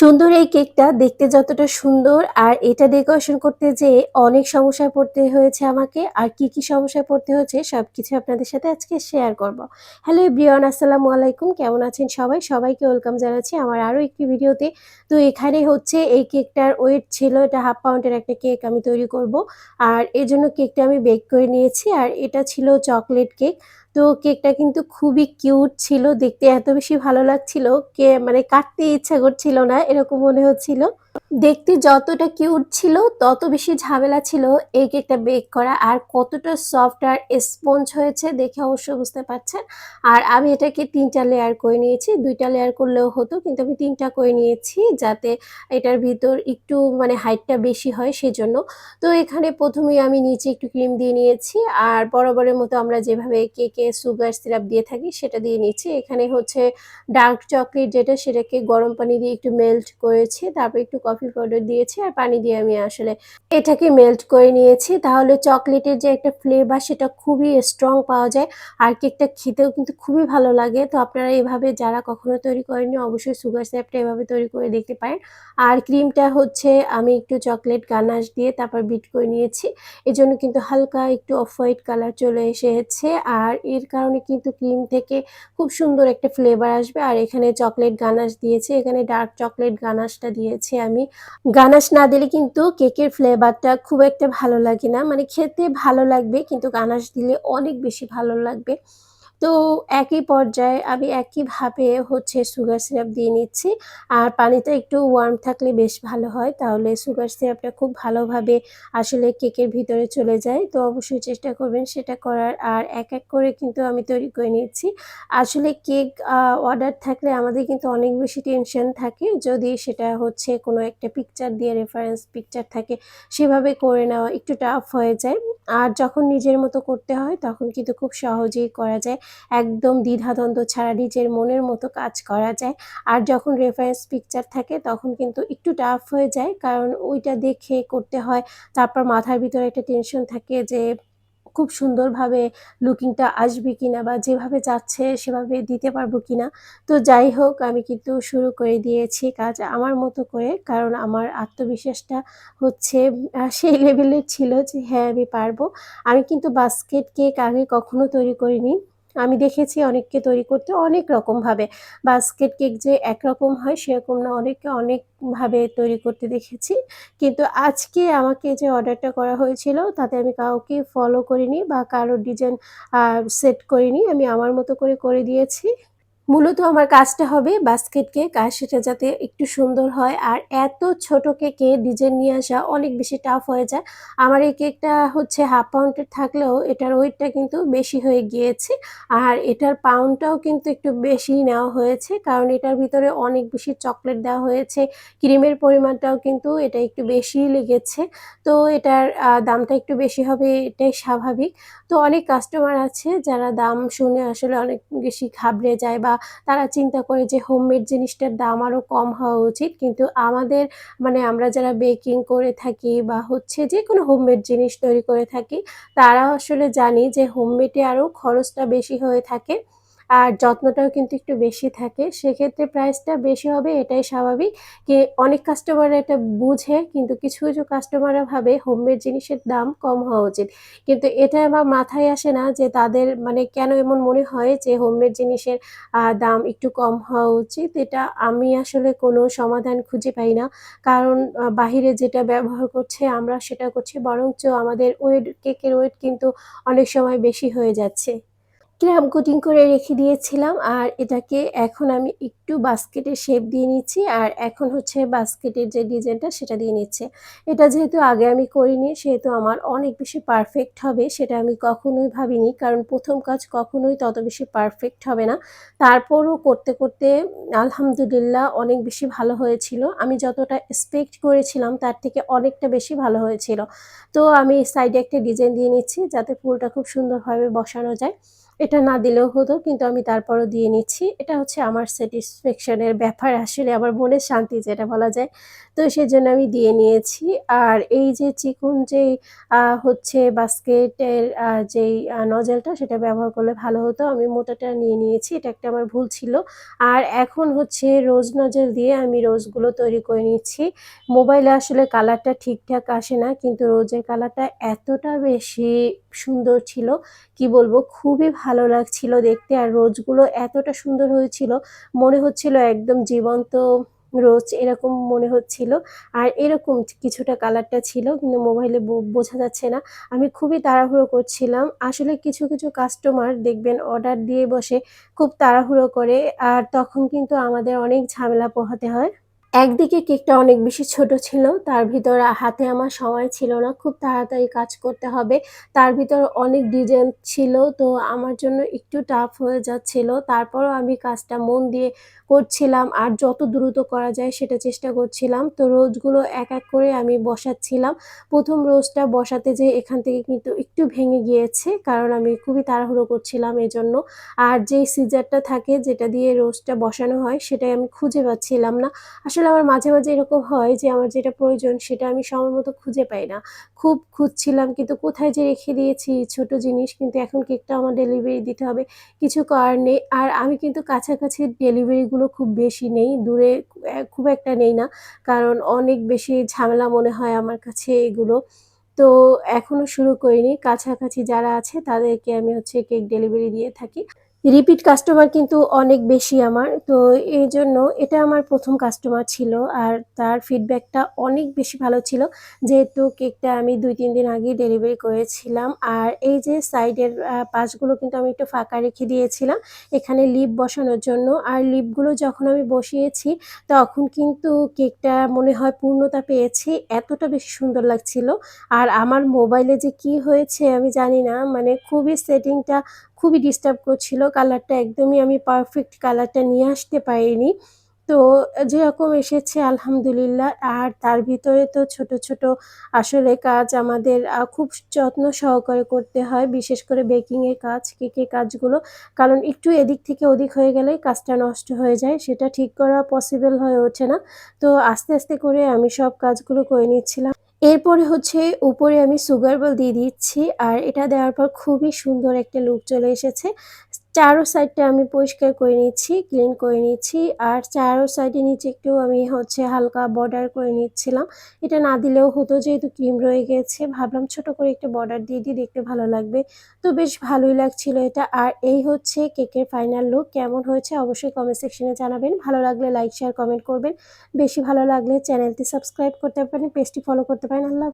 সুন্দর এই কেকটা, দেখতে যতটা সুন্দর। আর এটা ডেকোরেশন করতে যেয়ে অনেক সমস্যায় পড়তে হয়েছে আমাকে। আর কি কি সমস্যায় পড়তে হয়েছে সবকিছু আপনাদের সাথে আজকে শেয়ার করব। হ্যালো এভরিওয়ান আসসালামু আলাইকুম। কেমন আছেন সবাই? সবাইকে ওয়েলকাম জানাচ্ছি আমার আরও একটি ভিডিওতে। তো এখানে হচ্ছে এই কেকটার ওয়েট ছিল, এটা হাফ পাউন্ডের একটা কেক আমি তৈরি করব। আর এর জন্য কেকটা আমি বেক করে নিয়েছি। আর এটা ছিল চকলেট কেক তো কেকটা কিন্তু খুবই কিউট ছিল, দেখতে এত বেশি ভালো লাগছিল, কে মানে কাটতে ইচ্ছা করছিল না, এরকম মনে হচ্ছিল। দেখতে যতটা কিউট ছিল, তত বেশি ঝামেলা ছিল এই কেকটা বেক করা। আর কতটা সফট আর স্পঞ্জ হয়েছে দেখে অবশ্যই বুঝতে পারছেন। আর আমি এটাকে তিনটা লেয়ার করে নিয়েছি। দুইটা লেয়ার করলেও হতো, কিন্তু আমি তিনটা করে নিয়েছি যাতে এটার ভিতর একটু মানে হাইটটা বেশি হয় সেজন্য। তো এখানে প্রথমেই আমি নিচে একটু ক্রিম দিয়ে নিয়েছি। আর বরাবরের মতো আমরা যেভাবে কেকে সুগার সিরাপ দিয়ে থাকি সেটা দিয়ে নিচ্ছি। এখানে হচ্ছে ডার্ক চকলেট যেটা, সেটাকে গরম পানি দিয়ে একটু মেল্ট করেছি। তারপর একটু কফি পাউডার দিয়েছি আর পানি দিয়ে আমি আসলে এটাকে মেল্ট করে নিয়েছি। তাহলে চকলেটের যে একটা ফ্লেভার সেটা খুবই স্ট্রং পাওয়া যায় আর কেকটা খেতেও কিন্তু খুবই ভালো লাগে। তো আপনারা এভাবে যারা কখনো তৈরি করেনি অবশ্যই সুগার সিরাপটা এভাবে তৈরি করে দেখতে পারেন। আর ক্রিমটা হচ্ছে আমি একটু চকলেট গানাশ দিয়ে তারপর বিট করে নিয়েছি। এজন্য কিন্তু হালকা একটু অফ হোয়াইট কালার চলে এসেছে আর এর কারণে কিন্তু ক্রিম থেকে খুব সুন্দর একটা ফ্লেভার আসবে। আর এখানে চকলেট গানাশ দিয়েছি, এখানে ডার্ক চকলেট গানাশটা দিয়েছি আমি। গানাশ না দিলে কিন্তু কেকের ফ্লেভারটা খুব একটা ভালো লাগে না। মানে খেতে ভালো লাগবে, কিন্তু গানাশ দিলে অনেক বেশি ভালো লাগবে। তো একই পর্যায়ে আমি একইভাবে হচ্ছে সুগার সিরাপ দিয়ে নিচ্ছি। আর পানিটা একটু ওয়ার্ম থাকলে বেশ ভালো হয়, তাহলে সুগার সিরাপটা খুব ভালোভাবে আসলে কেকের ভিতরে চলে যায়। তো অবশ্যই চেষ্টা করবেন সেটা করার। আর এক এক করে কিন্তু আমি তৈরি করে নিচ্ছি। আসলে কেক অর্ডার থাকলে আমাদের কিন্তু অনেক বেশি টেনশন থাকে। যদি সেটা হচ্ছে কোনো একটা পিকচার দিয়ে রেফারেন্স পিকচার থাকে, সেভাবে করে নেওয়া একটু টাফ হয়ে যায়। আর যখন নিজের মতো করতে হয়, তখন কিন্তু খুব সহজেই করা যায়। একদম দ্বিধাদ্বন্দ্ব ছাড়া নিজের মনের মতো কাজ করা যায়। আর যখন রেফারেন্স পিকচার থাকে, তখন কিন্তু একটু টাফ হয়ে যায়, কারণ ওইটা দেখে করতে হয়। তারপর মাথার ভিতরে একটা টেনশন থাকে যে, খুব সুন্দরভাবে লুকিংটা আসবে কিনা বা যেভাবে যাচ্ছে সেভাবে দিতে পারব কিনা। তো যাই হোক, আমি কিন্তু শুরু করে দিয়েছি কাজ আমার মতো করে, কারণ আমার আত্মবিশ্বাসটা হচ্ছে সেই লেভেলের ছিল যে হ্যাঁ আমি পারব। আমি কিন্তু বাস্কেট কেক আগে কখনো তৈরি করিনি। আমি দেখেছি অনেককে তৈরি করতে অনেক রকমভাবে। বাস্কেট কেক যে একরকম হয় সেরকম না, অনেককে অনেকভাবে তৈরি করতে দেখেছি। কিন্তু আজকে আমাকে যে অর্ডারটা করা হয়েছিল তাতে আমি কাউকে ফলো করিনি বা কারোর ডিজাইন সেট করিনি। আমি আমার মতো করে করে দিয়েছি। মূলত আমার কাজটা হবে বাস্কেট কেক আর সেটা যাতে একটু সুন্দর হয়। আর এত ছোট কেকে ডিজাইন নিয়ে আসা অনেক বেশি টাফ হয়ে যায়। আমার এই কেকটা হচ্ছে হাফ পাউন্ডের থাকলেও এটার ওয়েটটা কিন্তু বেশি হয়ে গিয়েছে। আর এটার পাউন্ডটাও কিন্তু একটু বেশি নেওয়া হয়েছে, কারণ এটার ভিতরে অনেক বেশি চকলেট দেওয়া হয়েছে। ক্রিমের পরিমাণটাও কিন্তু এটা একটু বেশি লেগেছে। তো এটার দামটা একটু বেশি হবে, এটাই স্বাভাবিক। তো অনেক কাস্টমার আছে যারা দাম শুনে আসলে অনেক বেশি ঘাবড়ে যায় বা তারা চিন্তা করে যে হোমমেড জিনিসটার দাম আরও কম হওয়া উচিত। কিন্তু আমাদের মানে আমরা যারা বেকিং করে থাকি বা হচ্ছে যে কোনো হোমমেড জিনিস তৈরি করে থাকি তারা আসলে জানি যে হোমমেডে আরও খরচটা বেশি হয়ে থাকে। আর যত্নটাও কিন্তু একটু বেশি থাকে, সেক্ষেত্রে প্রাইসটা বেশি হবে, এটাই স্বাভাবিক। কি অনেক কাস্টমার এটা বুঝে, কিন্তু কিছু কিছু কাস্টমাররা ভাবে হোমমেড জিনিসের দাম কম হওয়া উচিত। কিন্তু এটা আমার মাথায় আসে না যে তাদের মানে কেন এমন মনে হয় যে হোমমেড জিনিসের দাম একটু কম হওয়া উচিত। এটা আমি আসলে কোনো সমাধান খুঁজে পাই না। কারণ বাহিরে যেটা ব্যবহার করছে আমরা সেটা করছি, বরঞ্চ আমাদের ওয়েট কেকের ওয়েট কিন্তু অনেক সময় বেশি হয়ে যাচ্ছে। ক্র্যাম কোটিং করে রেখে দিয়েছিলাম আর এটাকে এখন আমি একটু বাস্কেটের শেপ দিয়ে নিচ্ছি আর এখন হচ্ছে বাস্কেটের যে ডিজাইনটা সেটা দিয়ে নিচ্ছে। এটা যেহেতু আগে আমি করিনি, সেহেতু আমার অনেক বেশি পারফেক্ট হবে সেটা আমি কখনোই ভাবিনি, কারণ প্রথম কাজ কখনোই তত বেশি পারফেক্ট হবে না। তারপরও করতে করতে আলহামদুলিল্লাহ অনেক বেশি ভালো হয়েছিল। আমি যতটা এক্সপেক্ট করেছিলাম তার থেকে অনেকটা বেশি ভালো হয়েছিল। তো আমি সাইডে একটা ডিজাইন দিয়ে নিচ্ছি যাতে ফুলটা খুব সুন্দরভাবে বসানো যায়। এটা না দিলেও হতো, কিন্তু আমি তারপরও দিয়ে নিচ্ছি। এটা হচ্ছে আমার স্যাটিসফ্যাকশনের ব্যাপার। আসলে আমার মনের শান্তি, যেটা বলা যায় তো সেজন্য আমি দিয়ে নিয়েছি। আর এই যে চিকুন যেই হচ্ছে বাস্কেটের যেই নজেলটা সেটা ব্যবহার করলে ভালো হতো। আমি মোটাটা নিয়ে নিয়েছি, এটা একটা আমার ভুল ছিল। আর এখন হচ্ছে রোজ নজেল দিয়ে আমি রোজগুলো তৈরি করে নিচ্ছি। মোবাইলে আসলে কালারটা ঠিকঠাক আসে না, কিন্তু রোজের কালারটা এতটা বেশি সুন্দর ছিল, কি বলব, খুবই ভালো লাগছিল দেখতে। আর রোজগুলো এতটা সুন্দর হয়েছিল, মনে হচ্ছিল একদম জীবন্ত রোজ এরকম মনে হচ্ছিল। আর এরকম কিছুটা কালারটা ছিল, কিন্তু মোবাইলে বোঝা যাচ্ছে না। আমি খুবই তাড়াহুড়ো করছিলাম। আসলে কিছু কিছু কাস্টমার দেখবেন অর্ডার দিয়ে বসে খুব তাড়াহুড়ো করে, আর তখন কিন্তু আমাদের অনেক ঝামেলা পোহাতে হয়। একদিকে কেকটা অনেক বেশি ছোট ছিল, তার ভিতর হাতে আমার সময় ছিল না, খুব তাড়াতাড়ি কাজ করতে হবে। তার ভিতর অনেক ডিজাইন ছিল, তো আমার জন্য একটু টাফ হয়ে যাচ্ছিল। তারপরও আমি কাজটা মন দিয়ে করছিলাম, আর যত দ্রুত করা যায় সেটা চেষ্টা করছিলাম। তো রোজগুলো এক এক করে আমি বসাচ্ছিলাম। প্রথম রোজটা বসাতে যে এখান থেকে কিন্তু একটু ভেঙে গিয়েছে, কারণ আমি খুবই তাড়াহুড়ো করছিলাম এজন্য। আর যেই সিজারটা থাকে, যেটা দিয়ে রোজটা বসানো হয়, সেটাই আমি খুঁজে পাচ্ছিলাম না। আসলে আমার মাঝে মাঝে এরকম হয় যে আমার যেটা প্রয়োজন সেটা আমি সময় মতো খুঁজে পাই না। খুব খুঁজছিলাম কিন্তু কোথায় যে রেখে দিয়েছি ছোট জিনিস কিন্তু এখন কেকটা আমার ডেলিভারি দিতে হবে। কিছু করার নেই। আর আমি কিন্তু কাছাকাছি ডেলিভারিগুলো খুব বেশি নেই। দূরে খুব একটা নেই না। কারণ অনেক বেশি ঝামেলা মনে হয় আমার কাছে এগুলো। তো এখনও শুরু করিনি। কাছাকাছি যারা আছে তাদেরকে আমি হচ্ছে কেক ডেলিভারি দিয়ে থাকি। রিপিট কাস্টমার কিন্তু অনেক বেশি আমার। তো এই জন্য এটা আমার প্রথম কাস্টমার ছিল আর তার ফিডব্যাকটা অনেক বেশি ভালো ছিল। যেহেতু কেকটা আমি দুই, তিন দিন আগেই ডেলিভারি করেছিলাম আর এই যে সাইডের পাশগুলো কিন্তু আমি একটু ফাঁকা রেখে দিয়েছিলাম এখানে লিপ বসানোর জন্য। আর লিপগুলো যখন আমি বসিয়েছি তখন কিন্তু কেকটা মনে হয় পূর্ণতা পেয়েছে, এতটা বেশি সুন্দর লাগছিল। আর আমার মোবাইলে যে কি হয়েছে আমি জানি না মানে খুবই সেটিংটা খুবই ডিস্টার্ব করছিল। কালারটা একদমই আমি পারফেক্ট কালারটা নিয়ে আসতে পারিনি। তো যেরকম এসেছে আলহামদুলিল্লাহ। আর তার ভিতরে তো ছোট ছোট আসলে কাজ আমাদের খুব যত্ন সহকারে করতে হয়। বিশেষ করে বেকিংয়ের কাজ কেকের কাজগুলো। কারণ একটু এদিক থেকে ওদিক হয়ে গেলেই কাজটা নষ্ট হয়ে যায়। সেটা ঠিক করা পসিবল হয়ে ওঠে না। তো আস্তে আস্তে করে আমি সব কাজগুলো করে নিচ্ছিলাম। এরপরে হচ্ছে উপরে আমি সুগার বল দিয়ে দিচ্ছি, আর এটা দেওয়ার পর খুবই সুন্দর একটা লুক চলে এসেছে। চারো সাইডটা আমি পরিষ্কার করে নিচ্ছি ক্লিন করে নিচ্ছি, আর চারো সাইডে নিচে একটু আমি হচ্ছে হালকা বর্ডার করে নিচ্ছিলাম। এটা না দিলেও হতো যেহেতু ক্রিম রয়ে গেছে, ভাবলাম ছোট করে একটা বর্ডার দিয়ে দিয়ে দেখতে ভালো লাগবে। তো বেশ ভালোই লাগছিল এটা। আর এই হচ্ছে কেকের ফাইনাল লুক কেমন হয়েছে অবশ্যই কমেন্ট সেকশনে জানাবেন। ভালো লাগলে লাইক শেয়ার কমেন্ট করবেন। বেশি ভালো লাগলে চ্যানেলটি সাবস্ক্রাইব করতে পারেন পেজটি ফলো করতে পারেন। আল্লাহ